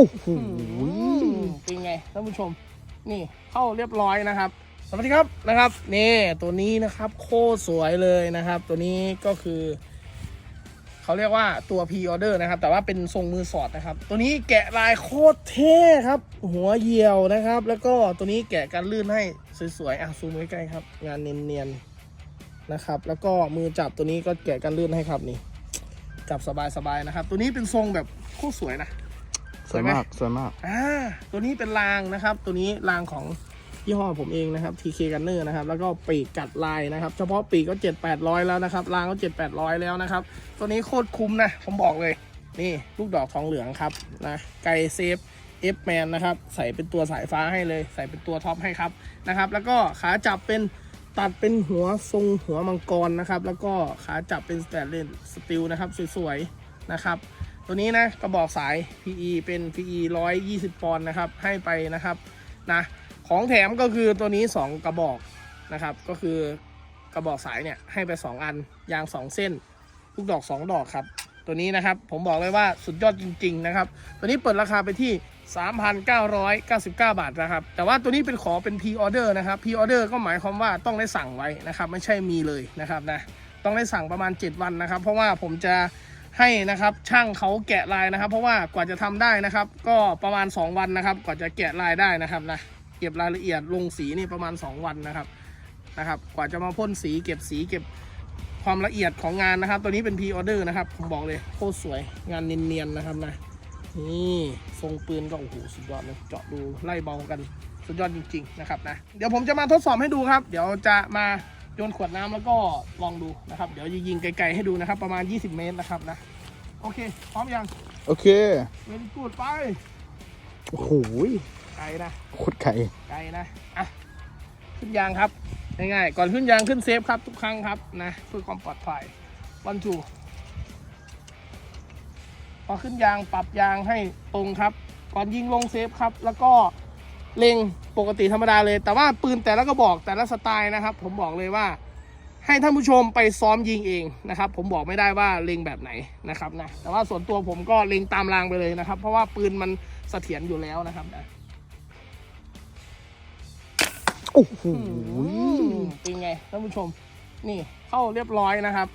โอ้โหเป็นไงท่านผู้ชม นี่เข้าเรียบร้อยนะครับ สวัสดีครับนะครับนี่ตัวนี้นะครับโคตรสวยเลยนะครับ ตัวนี้ก็คือเขาเรียกว่าตัวพ r ออเดอร์นะครับ แต่ว่าเป็นทรงมือสอดนะครับ ตัวนี้แกะลายโคตรเท่ครับ หัวเหยี่ยวนะครับ แล้วก็ตัวนี้แกะกันลื่นให้สวยๆอะซูมใกล้ๆครับ งานเนียนๆนะครับ แล้วก็มือจับตัวนี้ก็แกะกันลื่นให้ครับนี่จับสบายๆนะครับ ตัวนี้เป็นทรงแบบโคตรสวยนะ สวยมากสวยมากอ่าตัวนี้เป็นรางนะครับ ตัวนี้รางของยี่ห้อผมเองนะครับ TK Gunner นะครับ แล้วก็ปีกกัดลายนะครับ เฉพาะปีกก็ 7 8 0 0 แล้วนะครับ รางก็ 7 8 0 0 แล้วนะครับ ตัวนี้โคตรคุ้มนะ ผมบอกเลย นี่ลูกดอกทองเหลืองครับนะ ไกเซฟ F Man นะครับ ใส่เป็นตัวสายฟ้าให้เลย ใส่เป็นตัวท็อปให้ครับนะครับ แล้วก็ขาจับเป็นตัดเป็นหัวทรงหัวมังกรนะครับ แล้วก็ขาจับเป็นสแตนเลสสตีลนะครับ สวยๆนะครับ ตัวนี้นะกระบอกสาย PE เป็น PE 120 ปอนด์นะครับให้ไปนะครับนะของแถมก็คือตัวนี้ 2 กระบอกนะครับ ก็คือกระบอกสายเนี่ยให้ไป 2 อันยาง 2 เส้นลูกดอก 2 ดอกครับ ตัวนี้นะครับผมบอกเลยว่าสุดยอดจริง ๆ นะครับ ตัวนี้เปิดราคาไปที่ 3,999 บาทนะครับ แต่ว่าตัวนี้เป็นขอเป็น P order นะครับ P order ก็หมายความว่าต้องได้สั่งไว้นะครับ ไม่ใช่มีเลยนะครับนะต้องได้สั่งประมาณ 7 วันนะครับ เพราะว่าผมจะ ให้นะครับช่างเขาแกะลายนะครับ เพราะว่ากว่าจะทำได้นะครับ ก็ประมาณ 2 วันนะครับ กว่าจะแกะลายได้นะครับนะเก็บรายละเอียดลงสีนี่ประมาณ 2 วันนะครับนะครับ กว่าจะมาพ่นสีเก็บสีเก็บความละเอียดของงานนะครับ ตัวนี้เป็น p ีออเดอร์นะครับผมบอกเลยโคตรสวยงานเนียนๆนะครับนะนี่ทรงปืนก็โอ้โหสุดยอดเลยเจาะดูไล่เบากันสุดยอดจริง ๆ นะครับนะเดี๋ยวผมจะมาทดสอบให้ดูครับ เดี๋ยวจะมา โยนขวดน้ำแล้วก็ลองดูนะครับ เดี๋ยวยิงๆไกลๆให้ดูนะครับ ประมาณ 20 เมตรนะครับนะ โอเค พร้อมยัง โอเคเวนกูดไป โอ้โหไกลนะโคตรไข่ไกลนะ อะ ขึ้นยางครับ ง่ายๆ ก่อนขึ้นยางขึ้นเซฟครับทุกครั้งครับนะเพื่อความปลอดภัยวันจูพอขึ้นยางปรับยางให้ตรงครับ ก่อนยิงลงเซฟครับ แล้วก็ เล็งปกติธรรมดาเลย แต่ว่าปืนแต่ละก็บอกแต่ละสไตล์นะครับ ผมบอกเลยว่า ให้ท่านผู้ชมไปซ้อมยิงเองนะครับ ผมบอกไม่ได้ว่าเล็งแบบไหนนะครับนะแต่ว่าส่วนตัวผมก็เล็งตามรางไปเลยนะครับ เพราะว่าปืนมันเสถียรอยู่แล้วนะครับนะโอ้โหเป็นไงท่านผู้ชม นี่เข้าเรียบร้อยนะครับ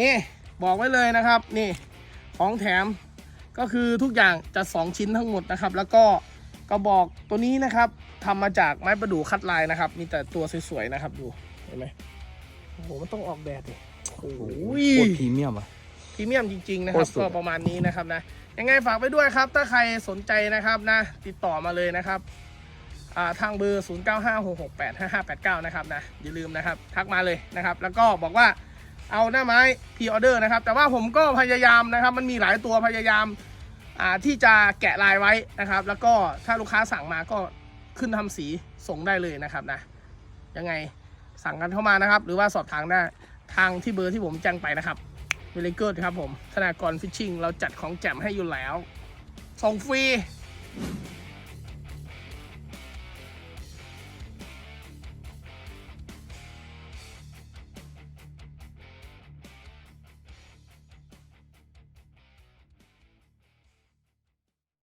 นี่บอกไว้เลยนะครับนี่ของแถมก็คือทุกอย่างจะสองชิ้นทั้งหมดนะครับ แล้วก็กระบอกตัวนี้นะครับทำมาจากไม้ประดู่คัดลายนะครับ มีแต่ตัวสวยๆนะครับดูเห็นไหมโอ้โหมันต้องออกแดดดิโอ้โหโคตรพรีเมียมอะพรีเมียมจริงๆนะครับ โคตรสุด ก็ประมาณนี้นะครับนะยังไงฝากไปด้วยครับ ถ้าใครสนใจนะครับนะ ติดต่อมาเลยนะครับอ่าทางเบอร์ 0956685589 นะครับนะอย่าลืมนะครับ ทักมาเลยนะครับ แล้วก็บอกว่า เอาหน้าไม้พรีออเดอร์นะครับ แต่ว่าผมก็พยายามนะครับ มันมีหลายตัวพยายามที่จะแกะลายไว้นะครับ แล้วก็ถ้าลูกค้าสั่งมาก็ขึ้นทำสีส่งได้เลยนะครับนะยังไงสั่งกันเข้ามานะครับ หรือว่าสอบถามได้ทางที่เบอร์ที่ผมแจ้งไปนะครับเวล y กูดครับผมธนากรฟิชชิงเราจัดของแจมให้อยู่แล้วส่งฟรี